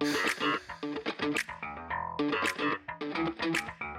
Thank you.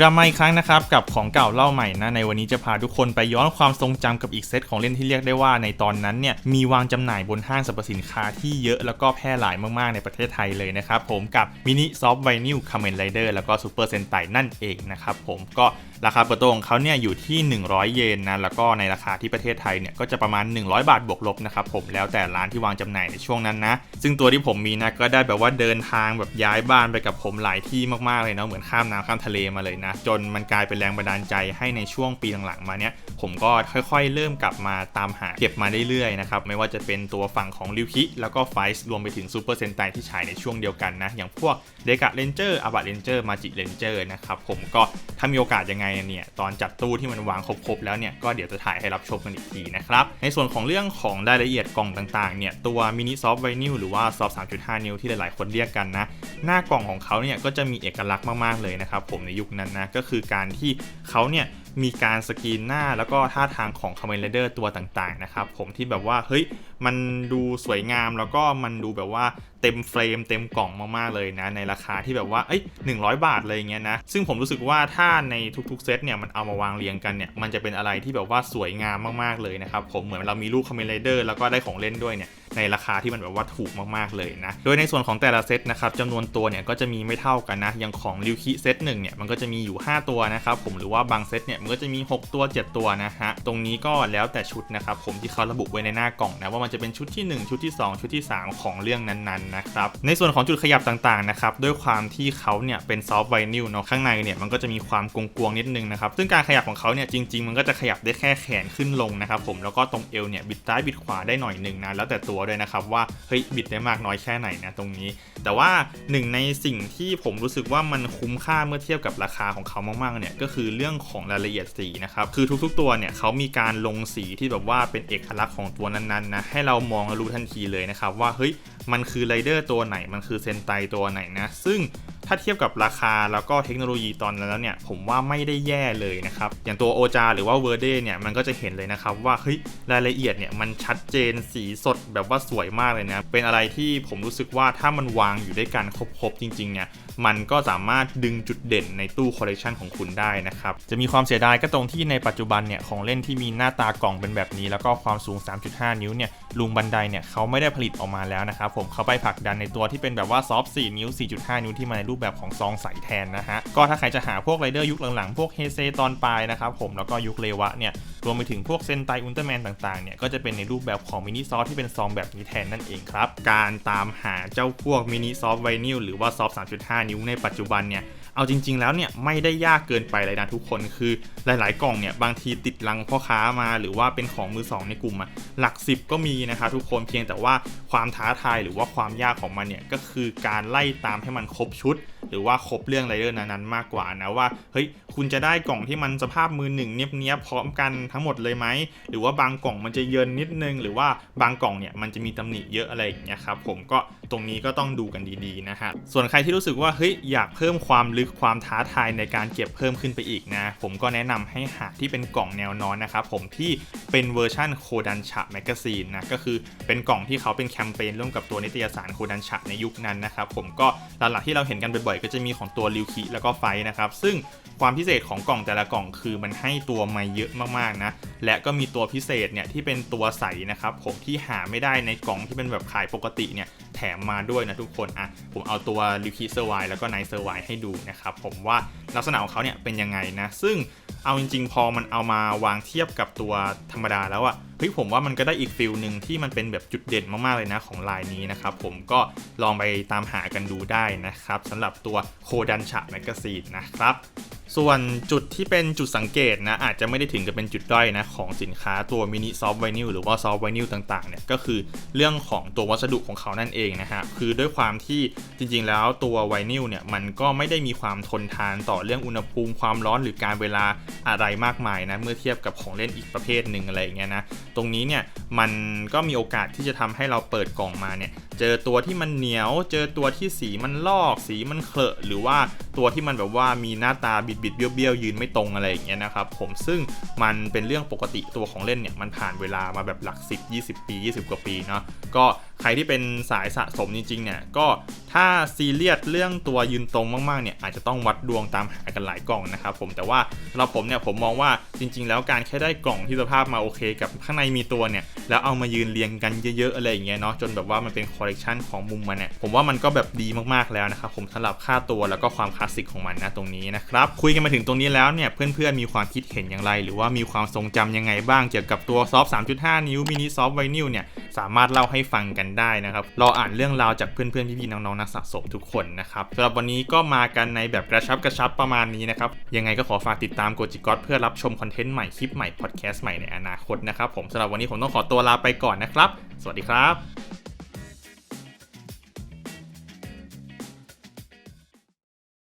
กลับมาอีกครั้งนะครับกับของเก่าเล่าใหม่นะในวันนี้จะพาทุกคนไปย้อนความทรงจำกับอีกเซตของเล่นที่เรียกได้ว่าในตอนนั้นเนี่ยมีวางจำหน่ายบนห้างสรรพสินค้าที่เยอะแล้วก็แพร่หลายมากๆในประเทศไทยเลยนะครับผมกับมินิซอฟต์ไวนิลคาเมนไรเดอร์แล้วก็ซูเปอร์เซนไตนั่นเองนะครับผมก็ ราคาเปิดตัวของเขาเนี่ยอยู่ที่ 100 เยนนะแล้วก็ในราคาที่ประเทศไทยเนี่ยก็จะประมาณ 100 บาทบวกลบนะครับผมแล้วแต่ร้านที่วางจำหน่ายในช่วงนั้นนะซึ่งตัวที่ผมมีนะก็ได้แบบว่าเดินทางแบบย้ายบ้านไปกับผมหลายที่มากๆเลยเนาะเหมือนข้ามน้ำข้ามทะเลมาเลยนะ จนมันกลายเป็นแรงบันดาลใจให้ในช่วงปีหลังๆมาเนี่ยผมก็ค่อยๆ เริ่มกลับมาตามหาเก็บมาเรื่อยๆนะครับไม่ว่าจะเป็นตัวฝั่งของริวคิแล้วก็ไฟส์รวมไปถึงซูเปอร์เซนไตที่ฉายในช่วงเดียวกันนะอย่างพวกเดกะเลนเจอร์อาบัตเลนเจอร์มาจิเลนเจอร์นะครับผมก็ถ้ามีโอกาสยังไงเนี่ยตอนจัดตู้ที่มันวางครบๆแล้วเนี่ยก็เดี๋ยวจะถ่ายให้รับชมกันอีกทีนะครับในส่วนของเรื่องของรายละเอียดกล่องต่างๆเนี่ยตัวมินิซอฟต์ไวนิลหรือว่าซอฟต์3.5 นิ้วที่หลายๆ คนเรียกกันนะ หน้ากล่องของเขาเนี่ยก็จะมีเอกลักษณ์มากๆเลยนะครับผมในยุคนั้นนะก็คือการที่เขาเนี่ย มีการสกรีนหน้าแล้วก็ท่าทางของคอมเมนเดอร์ตัวต่างๆนะครับผมที่แบบว่าเฮ้ยมันดูสวยงามแล้วก็มันดูแบบว่าเต็มเฟรมเต็มกล่องมากๆเลยนะในราคาที่แบบว่าเอ้ย100บาทเลยอย่างเงี้ยนะซึ่งผมรู้สึกว่าถ้าในทุกๆเซตเนี่ยมันเอามาวางเรียงกันเนี่ยมันจะเป็นอะไรที่แบบว่าสวยงามมากๆเลยนะครับผมเหมือนเรามีลูกคอมเมนเดอร์แล้วก็ได้ของเล่นด้วยเนี่ย ในราคาที่มันแบบว่าถูกมากๆเลยนะ โดยในส่วนของแต่ละเซตนะครับจำนวนตัวเนี่ยก็จะมีไม่เท่ากันนะ อย่างของริวคิเซตหนึ่งเนี่ยมันก็จะมีอยู่ 5 ตัวนะครับผมหรือว่าบางเซตเนี่ยมันก็จะมี 6 ตัว 7 ตัวนะฮะ ตรงนี้ก็แล้วแต่ชุดนะครับผมที่เขาระบุไว้ในหน้ากล่องนะว่ามันจะเป็นชุดที่ 1 ชุดที่ 2 ชุดที่ 3 ของเรื่องนั้นๆนะครับ ในส่วนของจุดขยับต่างๆนะครับด้วยความที่เขาเนี่ยเป็นซอฟต์ไวนิลเนาะข้างในเนี่ยมันก็จะมีความกวงๆนิดนึงนะครับซึ่งการขยับของเขาเนี่ยจริง ๆ มันก็จะขยับได้แค่แขนขึ้นลงนะครับผมแล้วก็ตรงเอวเนี่ยบิดซ้ายบิดขวาได้หน่อยหนึ่งนะแล้วแต่ตัวด้วยนะครับว่าเฮ้ยบิดได้มากน้อยแค่ไหนนะตรงนี้ แต่ว่าหนึ่งในสิ่งที่ผมรู้สึกว่ามันคุ้มค่าเมื่อเทียบกับราคาของเขามากๆเนี่ยก็คือเรื่องของรายละเอียดสีนะครับคือทุกๆตัวเนี่ยเขามีการลงสีที่แบบว่าเป็นเอกลักษณ์ของตัวนั้นๆนะให้เรามองรู้ทันทีเลยนะครับว่าเฮ้ยมันคือไรเดอร์ตัวไหนมันคือเซนไตตัวไหนนะซึ่ง ถ้าเทียบกับราคาแล้วก็เทคโนโลยีตอนนั้นแล้วเนี่ยผมว่าไม่ได้แย่เลยนะครับ อย่างตัวโอจาหรือว่าเวอร์เดเนี่ยมันก็จะเห็นเลยนะครับว่าเฮ้ยรายละเอียดเนี่ยมันชัดเจนสีสดแบบว่าสวยมากเลยนะ เป็นอะไรที่ผมรู้สึกว่าถ้ามันวางอยู่ด้วยกันครบๆจริงๆเนี่ยมันก็สามารถดึงจุดเด่นในตู้คอลเลกชันของคุณได้นะครับ จะมีความเสียดายก็ตรงที่ในปัจจุบันเนี่ยของเล่นที่มีหน้าตากล่องเป็นแบบนี้ แล้วก็ความสูง 3.5 นิ้วเนี่ยลุงบันไดเนี่ยเขาไม่ได้ผลิตออกมาแล้วนะครับผมเขาไปผลักดันในตัวที่เป็นแบบว่าซอฟต์4นิ้ว 4.5 นิ้วที่มาในรูปแบบของซองใสแทนนะฮะ ก็ถ้าใครจะหาพวกไรเดอร์ยุคหลังๆ พวกเฮเซตอนปลายนะครับผมแล้วก็ยุคเลวะเนี่ยรวมไปถึงพวกเซนไตอุลตร้าแมนต่างๆเนี่ยก็จะเป็นในรูปแบบของมินิซอฟที่เป็นซองแบบนี้แทนนั่นเองครับการตามหาเจ้าพวกมินิซอฟไวนิลหรือว่าซอฟ3.5 นิ้วในปัจจุบันเนี่ย เอาจริง ๆ แล้วเนี่ยไม่ได้ยากเกินไปเลยนะทุกคนคือหลาย ๆ กล่องเนี่ยบางทีติดลังพ่อค้ามา หรือว่าเป็นของมือสองในกลุ่มอะหลักสิบก็มีนะครับทุกคนเพียงแต่ว่าความท้าทายหรือว่าความยากของมันเนี่ยก็คือการไล่ตามให้มันครบชุดหรือว่าครบเรื่องไรเดอร์นั้นๆมากกว่านะว่าเฮ้ยคุณจะได้กล่องที่มันสภาพมือหนึ่งเนี้ยบๆพร้อมกันทั้งหมดเลยไหมหรือว่าบางกล่องมันจะเยินนิดนึง หรือว่าบางกล่องเนี่ยมันจะมีตำหนิเยอะอะไรอย่างเงี้ยครับผมก็ตรงนี้ก็ต้องดูกันดีๆนะฮะส่วนใครที่รู้สึกว่าเฮ้ยอยากเพิ่มความลึกความท้าทายในการเก็บเพิ่มขึ้นไปอีกนะผมก็แนะนำให้หาที่เป็นกล่องแนวนอนนะครับผมที่เป็นเวอร์ชั่นโคดันชะแมกกาซีนนะก็คือเป็นกล่องที่เขาเป็นแคมเปญร่วมกับตัวนิตยสารโคดันชะในยุคนั้นนะครับผมก็หลักๆที่เราเห็นกันบ่อยๆก็จะมีของตัวริวคิแล้วก็ไฟนะครับ ซึ่งความพิเศษของกล่องแต่ละกล่องคือมันให้ตัวม้เยอะมากๆนะ และก็มีตัวพิเศษเนี่ยที่เป็นตัวใสนะครับผมที่หาไม่ได้ในกล่องที่เป็นแบบขายปกติเนี่ยแถมมาด้วยนะทุกคนอะผมเอาตัวริวคิเซอร์ไวแล้วก็ไนเซอร์ไวให้ดูนะครับผมว่าลักษณะของเขาเนี่ยเป็นยังไงนะ ซึ่งเอาจริง ๆ พอมันเอามาวางเทียบกับตัวธรรมดาแล้วอะ ฮ้ยผมว่ามันก็ได้อีกฟิลหนึ่งที่มันเป็นแบบจุดเด่นมากๆเลยนะของลายนี้นะครับผมก็ลองไปตามหากันดูได้นะครับสำหรับตัวโคดันชะแมกกาซีนนะครับ ส่วนจุดที่เป็นจุดสังเกตนะอาจจะไม่ได้ถึงกับเป็นจุดด้อยนะของสินค้าตัวมินิซอฟต์ไวนิลหรือว่าซอฟต์ไวนิลต่างๆเนี่ยก็คือเรื่องของตัววัสดุของเขานั่นเองนะฮะคือด้วยความที่จริงๆ แล้วตัวไวนิลเนี่ยมันก็ไม่ได้มีความทนทานต่อเรื่องอุณหภูมิความร้อนหรือการเวลาอะไรมากมายนะเมื่อเทียบกับของเล่นอีกประเภทหนึ่งอะไรอย่างเงี้ยนะตรงนี้เนี่ยมันก็มีโอกาสที่จะทำให้เราเปิดกล่องมาเนี่ยเจอตัวที่มันเหนียว เจอตัวที่สีมันลอก สีมันเคลอะหรือว่า ตัวที่มันแบบว่ามีหน้าตาบิดบิดๆเบี้ยวๆยืนไม่ตรงอะไรอย่างเงี้ยนะครับผมซึ่งมันเป็นเรื่องปกติตัวของเล่นเนี่ยมันผ่านเวลามาแบบหลัก 10 20 ปี 20 กว่าปีเนาะก็ ครที่เป็นสายสะสมจริงๆเนี่ยก็ถ้าซีเรียสเรื่องตัวยืนตรงมากๆเนี่ยอาจจะต้องวัดดวงตามหากันหลายกล่องนะครับผมแต่ว่าสำหรับผมเนี่ยผมมองว่าจริง ๆ แล้วการแค่ได้กล่องที่สภาพมาโอเค กับข้างในมีตัวเนี่ยแล้วเอามายืนเรียงกันเยอะๆอะไรอย่างเงี้ยเนาะจนแบบว่ามันเป็นคอลเลกชันของมุมมันเนี่ยผมว่ามันก็แบบดีมากๆแล้วนะครับผมสำหรับค่าตัวแล้วก็ความคลาสสิกของมันนะตรงนี้นะครับคุยกันมาถึงตรงนี้แล้วเนี่ยเพื่อนๆมีความคิดเห็นอย่างไร หรือว่ามีความทรงจำยังไงบ้างเกี่ยวกับตัวซอฟ3.5 นิ้วมินิซอฟไวนิลเนี่ยสามารถเล่าให้ฟังกันได้นะครับรออ่านเรื่องราวจากเพื่อนๆพี่ๆน้องๆนักสะสมทุกคนนะครับสำหรับวันนี้ก็มากันในแบบกระชับกระชับประมาณนี้นะครับยังไงก็ขอฝากติดตามโกจิกอตเพื่อรับชมคอนเทนต์ใหม่คลิปใหม่พอดแคสต์ใหม่ในอนาคตนะครับผมสำหรับวันนี้ผมต้องขอตัวลาไปก่อนนะครับ สวัสดีครับ